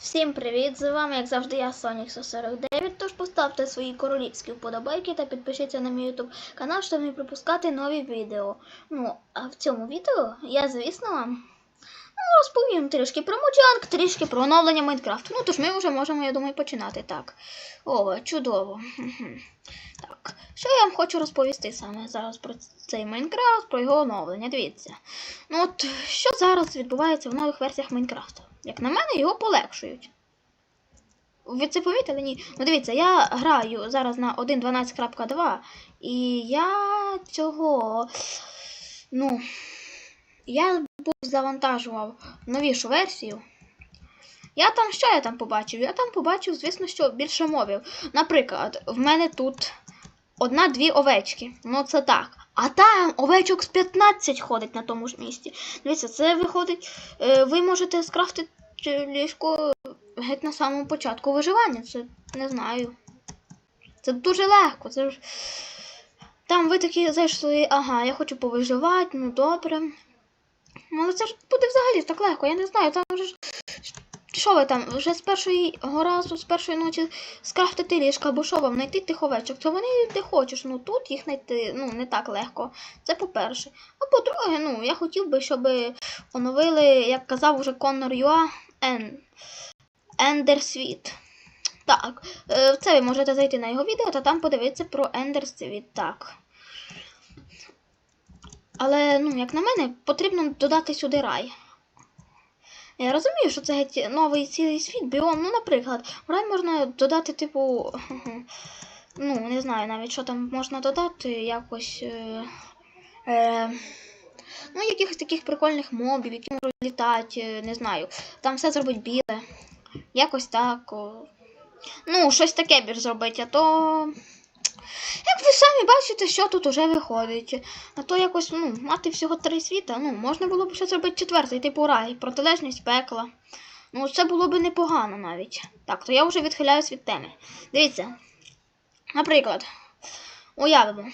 Всім привіт! З вами, як завжди, я Сонік 149. Тож поставте свої королівські вподобайки та підпишіться на мій YouTube канал, щоб не пропускати нові відео. Ну, а в цьому відео я, звісно, вам ну, розповім трішки про Моджанг, трішки про оновлення Майнкрафту. Ну, тож ми вже можемо, я думаю, починати. Так. О, чудово. Так, що я вам хочу розповісти саме зараз про цей Майнкрафт, про його оновлення. Дивіться. Ну от що зараз відбувається в нових версіях Майнкрафту? Як на мене, його полегшують. Ви це помітили? Ні. Ну дивіться, я граю зараз на 1.12.2, і я цього. Ну. Я був завантажував новішу версію. Я там що я там побачив? Я там побачив, звісно, що більше мовів. Наприклад, в мене тут одна-дві овечки. Ну це так. А там овечок з 15 ходить на тому ж місці. Дивіться, це виходить. е, Ви можете скрафтити ліжко геть на самому початку виживання. Це не знаю. Це дуже легко. Це ж... Там ви такі зайшли, ага, я хочу повиживати, ну добре. Ну, але це ж буде взагалі так легко, я не знаю, там вже ж. Що ви там? Вже з першої разу, з першої ночі скрафтити ліжка, або що вам знайти тих овечок? То вони де хочеш. Ну тут їх знайти ну, не так легко. Це по-перше. А по-друге, ну, я хотів би, щоб оновили, як казав уже Коннор Юа, Ен... Ендерсвіт. Так, е, це ви можете зайти на його відео та там подивитися про Ендерсвіт. Так. Але, ну, як на мене, потрібно додати сюди рай. Я розумію, що це геть новий цілий світ, біом. Ну, наприклад, в рай можна додати, типу. Ну, не знаю навіть, що там можна додати, якось. Е, е, ну, якихось таких прикольних мобів, які можуть літати, е, не знаю. Там все зробить біле. Якось так. О. Ну, щось таке більш зробити, а то. Як ви самі бачите, що тут уже виходить. А то якось, ну, мати всього три світа, ну, можна було б ще зробити четвертий, типу рай, протилежність пекла. Ну, це було б непогано навіть. Так, то я вже відхиляюсь від теми. Дивіться. Наприклад, уявимо.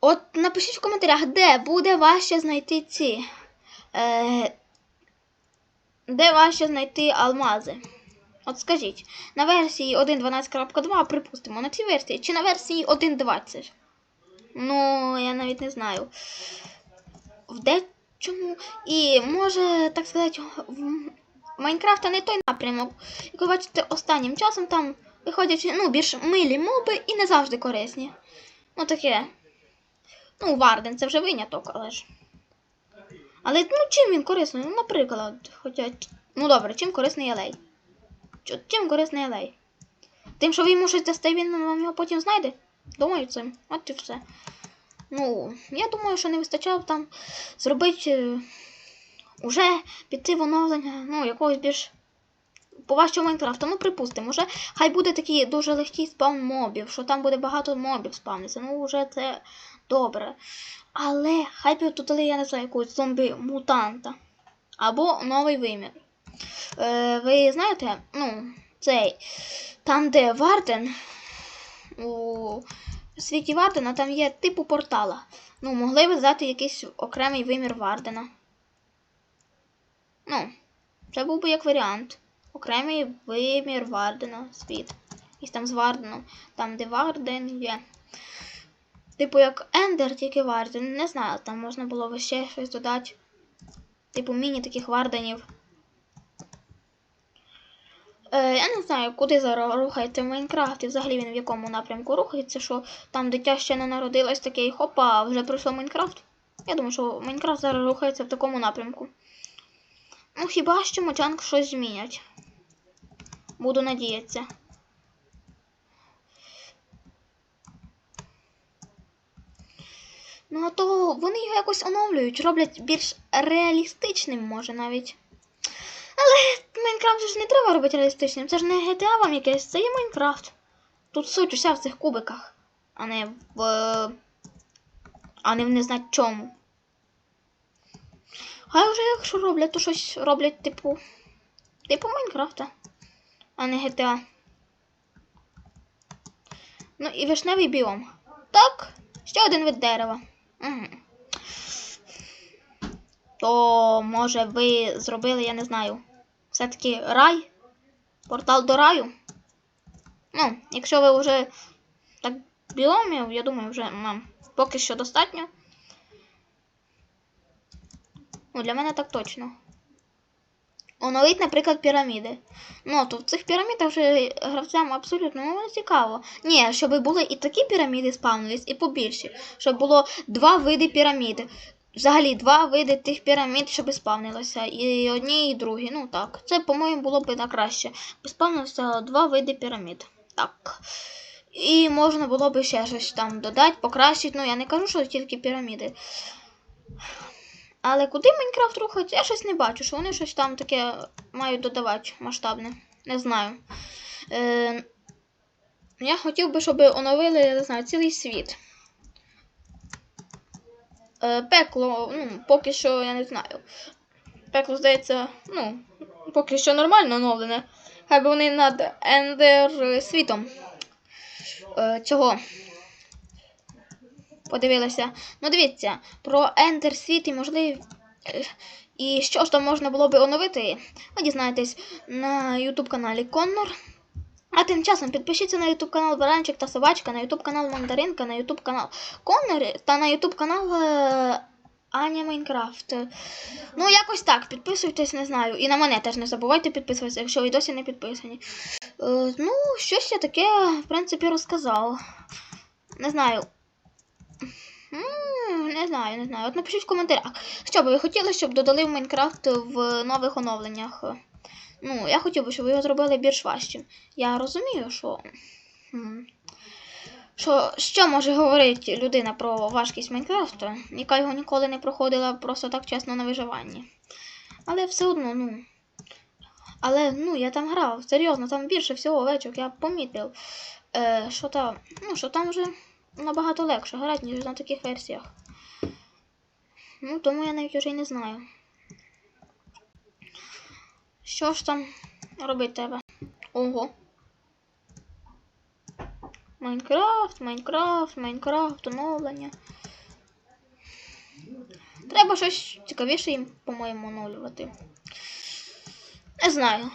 От напишіть в коментарях, де буде важче знайти ці. Е, де важче знайти алмази. От скажіть, на версії 1.12.2, припустимо, на цій версії, чи на версії 1.20? Ну, я навіть не знаю. В дечому. І може, так сказати, в Майнкрафта не той напрямок. Як ви бачите, останнім часом там виходять ну, більш милі моби і не завжди корисні. Ну таке. Ну, Варден, це вже виняток, але ж. Але ну, чим він корисний? Ну, наприклад, хоча. Ну добре, чим корисний алей? Чо- Чим корисний алей? Тим, що ви йому щось дасте, він вам його потім знайде? Думаю, цим. От і все. Ну, я думаю, що не вистачало б там зробити е, уже піти в оновлення, ну, якогось більш поважчого Майнкрафта. Ну, припустимо, вже хай буде такий дуже легкий спам мобів, що там буде багато мобів спавниться. Ну, вже це добре. Але хай би тут я не знаю, якогось зомбі-мутанта. Або новий вимір. Е, ви знаєте, ну, цей, там, де Варден, у світі Вардена там є типу портала. Ну, могли б взяти якийсь окремий вимір Вардена. Ну, це був би як варіант. Окремий вимір Вардена, світ. І там з Варденом. Там, де Варден є. Типу як Ендер, тільки Варден. Не знаю, там можна було б ще щось додати. Типу міні таких варденів. Е, я не знаю, куди зараз рухається Майнкрафт і взагалі він в якому напрямку рухається, що там дитя ще не народилось таке і хопа, вже пройшло Майнкрафт. Я думаю, що Майнкрафт зараз рухається в такому напрямку. Ну, хіба що Моджанг щось змінять. Буду надіятися. Ну, а то вони його якось оновлюють, роблять більш реалістичним, може навіть. Але Майнкрафт ж не треба робити реалістичним. Це ж не GTA вам якесь, це є Майнкрафт. Тут суть уся в цих кубиках, а не в. А не в не чому. Хай вже якщо роблять, то щось роблять типу. Типу Майнкрафта, а не GTA. Ну і вишневий біом. Так, ще один вид дерева. Угу. То може ви зробили, я не знаю. Все-таки рай, портал до раю. Ну, якщо ви вже так біомів, я думаю, вже нам поки що достатньо. Ну, для мене так точно. Оновить, наприклад, піраміди. Ну, то в цих пірамідах вже гравцям абсолютно ну, цікаво. Ні, щоб були і такі піраміди спавнились, і побільші. Щоб було два види піраміди. Взагалі, два види тих пірамід, щоб спавнилося. І одні, і другі. Ну так. Це, по-моєму, було б на краще. Спавнилося два види пірамід. Так. І можна було б ще щось там додати, покращити. Ну, я не кажу, що тільки піраміди. Але куди Майнкрафт рухається, я щось не бачу, що вони щось там таке мають додавати масштабне. Не знаю. Е, я хотів би, щоб оновили, я не знаю, цілий світ. Е, пекло, ну, поки що я не знаю. Пекло, здається, ну, поки що нормально оновлене. Хай би вони над Ендер світом. Е, цього подивилася. Ну, дивіться, про Ендер світ і можливі. І що ж там можна було би оновити, ви дізнаєтесь на YouTube каналі Коннор. А тим часом підпишіться на YouTube канал Баранчик та Собачка, на YouTube канал Мандаринка, на YouTube канал Коннор та на YouTube канал е, Аня Майнкрафт. Ну, якось так, підписуйтесь, не знаю. І на мене теж не забувайте підписуватися, якщо ви досі не підписані. Е, ну, щось я таке, в принципі, розказав. Не знаю. Не знаю, не знаю. От напишіть в коментарях, що би ви хотіли, щоб додали в Майнкрафт в нових оновленнях. Ну, я хотів би, щоб ви його зробили більш важчим. Я розумію, що. Що, що може говорити людина про важкість Майнкрафту, яка його ніколи не проходила просто так чесно на виживанні. Але все одно, ну. Але ну, я там грав, серйозно, там більше всього овечок, я помітив, е, що там, ну, що там вже набагато легше грати, ніж на таких версіях. Ну, тому я навіть вже й не знаю. Що ж там робити треба? Ого. Майнкрафт, Майнкрафт, Майнкрафт, оновлення. Треба щось цікавіше їм, по-моєму, оновлювати. Не знаю.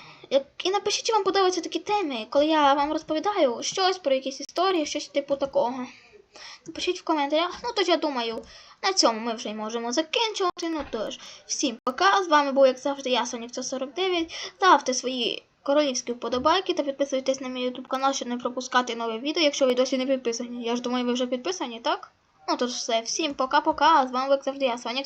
І напишіть, чи вам подобаються такі теми, коли я вам розповідаю щось про якісь історії, щось типу такого. Напишіть в коментарях. Ну, тож я думаю, на цьому ми вже й можемо закінчувати. Ну тож, всім пока. З вами був, як завжди, я, Сонік 149. Ставте свої королівські вподобайки та підписуйтесь на мій YouTube канал, щоб не пропускати нове відео, якщо ви досі не підписані. Я ж думаю, ви вже підписані, так? Ну тож все, всім пока-пока. З вами, як завжди, я Сонік